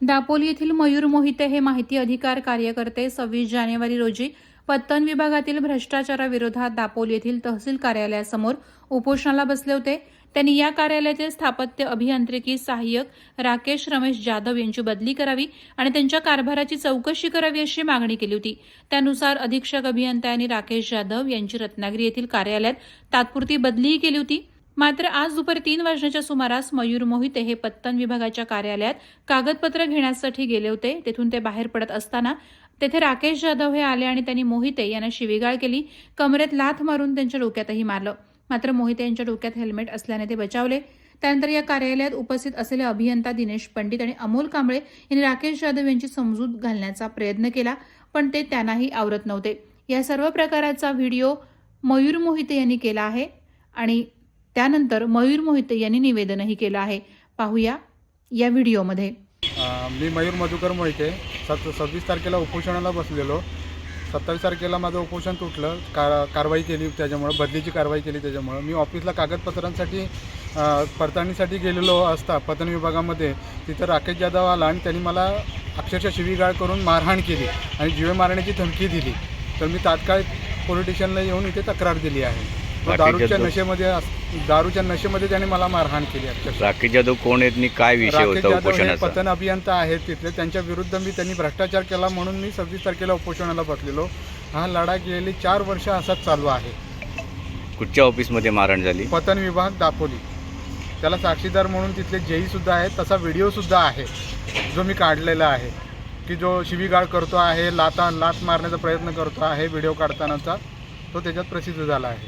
दापोली येथील मयूर मोहिते हे माहिती अधिकार कार्यकर्ते सव्वीस जानेवारी रोजी पत्तन विभागातील भ्रष्टाचाराविरोधात दापोली येथील तहसील कार्यालयासमोर उपोषणाला बसले होते. त्यांनी या कार्यालयाचे स्थापत्य अभियांत्रिकी सहाय्यक राकेश रमेश जाधव यांची बदली करावी आणि त्यांच्या कारभाराची चौकशी करावी अशी मागणी केली होती. त्यानुसार अधीक्षक अभियंता यांनी राकेश जाधव यांची रत्नागिरी येथील कार्यालयात तात्पुरती बदलीही केली होती. मात्र आज दुपारी तीन वाजण्याच्या सुमारास मयूर मोहिते हे पत्तन विभागाच्या कार्यालयात कागदपत्र घेण्यासाठी गेले होते. तेथून ते बाहेर पडत असताना तेथे राकेश जाधव हे आले आणि त्यांनी मोहिते यांना शिवीगाळ केली. कमरेत लाथ मारून त्यांच्या डोक्यातही मारलं. मात्र मोहिते यांच्या डोक्यात हेल्मेट असल्याने ते बचावले. त्यानंतर या कार्यालयात उपस्थित असलेले अभियंता दिनेश पंडित आणि अमोल कांबळे यांनी राकेश जाधव यांची समजूत घालण्याचा प्रयत्न केला पण ते त्यांनाही आवरत नव्हते. या सर्व प्रकाराचा व्हिडिओ मयूर मोहिते यांनी केला आहे आणि त्यानंतर मयूर मोहिते यांनी निवेदनही केलं आहे. पाहूया या व्हिडिओमध्ये. मी मयूर मधुकर मोहिते. सत सव्वीस तारखेला उपोषणाला बसलेलो. सत्तावीस तारखेला माझं उपोषण तुटलं. कार कारवाई केली त्याच्यामुळं बदलीची कारवाई केली त्याच्यामुळं. मी ऑफिसला कागदपत्रांसाठी पडताळणीसाठी गेलेलो असता पतन विभागामध्ये. तिथं राकेश जाधव आला आणि त्यांनी मला अक्षरशः शिवीगाळ करून मारहाण केली आणि जीवे मारण्याची धमकी दिली. तर मी तात्काळ पोलीस स्टेशनला येऊन इथे तक्रार दिली आहे. तो दारूच्या नशेमध्ये अस- दारूच्या नशेमध्ये त्याने मला मारहाण केली अक्षरशः. राकेश जाधव कोण आहेत आणि काय विषय राकेश होता जाधव हे उपोषणाचा? पतन अभियंता आहेत तिथले. त्यांच्या विरुद्ध मी त्यांनी भ्रष्टाचार केला म्हणून मी सव्वीस तारखेला उपोषणाला बसलेलो. हा लढा गेली चार वर्ष असाच चालू आहे. कुठच्या ऑफिसमध्ये मारहाण झाली? पतन विभाग दापोली. त्याला साक्षीदार म्हणून तिथले जेई सुद्धा आहेत. तसा व्हिडिओ सुद्धा आहे जो मी काढलेला आहे की जो शिवीगाळ करतो आहे लाता लात मारण्याचा प्रयत्न करतो आहे व्हिडिओ काढतानाचा तो त्याच्यात प्रसिद्ध झाला आहे.